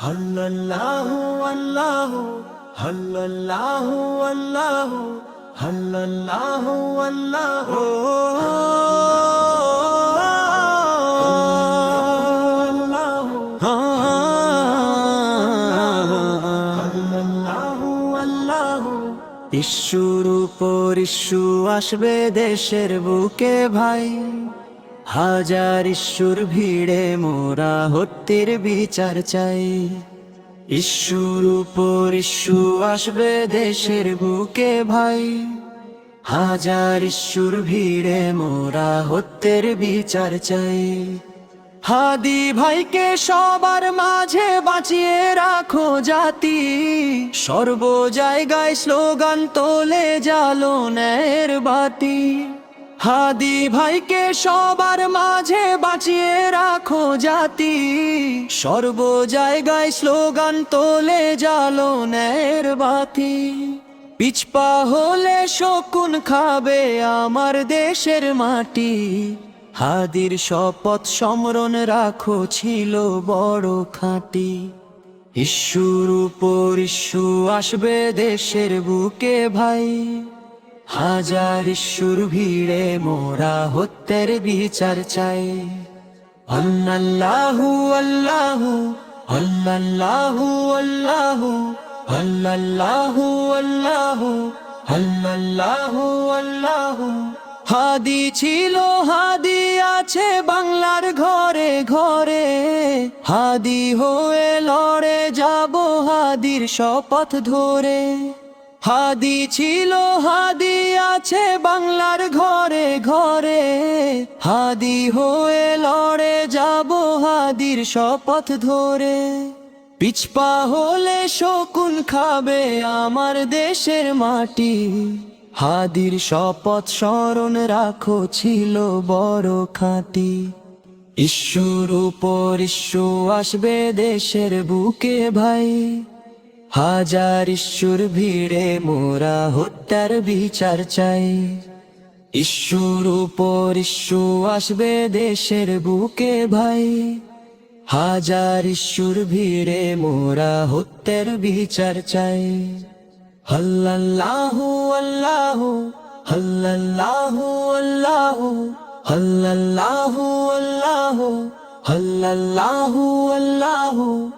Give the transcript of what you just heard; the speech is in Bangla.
হল্লাহু আল্লাহু হল্লাহু আল্লাহু হল্লাহু আল্লাহু। ঈশ্বর উপর ঈশ্বু আসবে দেশের বুকে ভাই। হাজার ঈশ্বর ভিড়ে মোরা হত্যের বিচার চাই। ঈশ্বর উপর ইস্যু আসবে দেশের বুকে ভাই। হাজার ঈশ্বর ভিড়ে মোরা হত্যের বিচার চাই। হাদি ভাইকে সবার মাঝে বাঁচিয়ে রাখো জাতি। সর্ব জায়গায় স্লোগান তোলে জালো ন্যায়ের বাতি। হাদি ভাইকে সবার মাঝে বাঁচিয়ে রাখো জাতি। সর্ব জায়গায় স্লোগান তোলে জালো ন্যায়ের বাতি। পিছপা হলে শকুন খাবে আমার দেশের মাটি। হাদির শপথ সমরণ রাখো ছিল বড় খাঁটি। ঈশ্বর উপর ইস্যু আসবে দেশের বুকে ভাই। হাজার ঈশ্বর ভিড়ে মোরা হত্যের বিচার চাই। অল্লাহু আল্লাহু অল্লাহু আল্লাহু অল্লাহু আল্লাহু অল্লাহু আল্লাহু। হাদি ছিল, হাদি আছে বাংলার ঘরে ঘরে। হাদি হয়ে লড়ে যাব হাদির শপথ ধরে। হাদি ছিল, হাদি আছে বাংলার ঘরে ঘরে। হাদি হয়ে লড়ে যাব হাদির শপথ ধরে। পিছপা হলে শকুন খাবে আমার দেশের মাটি। হাদির শপথ স্মরণ রাখো ছিল বড় খাঁটি। ঈশ্বর উপর ইস্যু আসবে দেশের বুকে ভাই। হাজার ঈশ্বর ভিড়ে মোরা হত্যার বিচার চাই। ঈশ্বর উপর ইস্যু আসবে দেশের বুকে ভাই। হাজার ঈশ্বর ভিড়ে মোরা হত্যার বিচার চাই। হাল্লাল্লাহু আল্লাহু হাল্লাল্লাহু আল্লাহু হাল্লাল্লাহু আল্লাহু হাল্লাল্লাহু আল্লাহু।